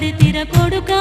పడితిర కొడుకా.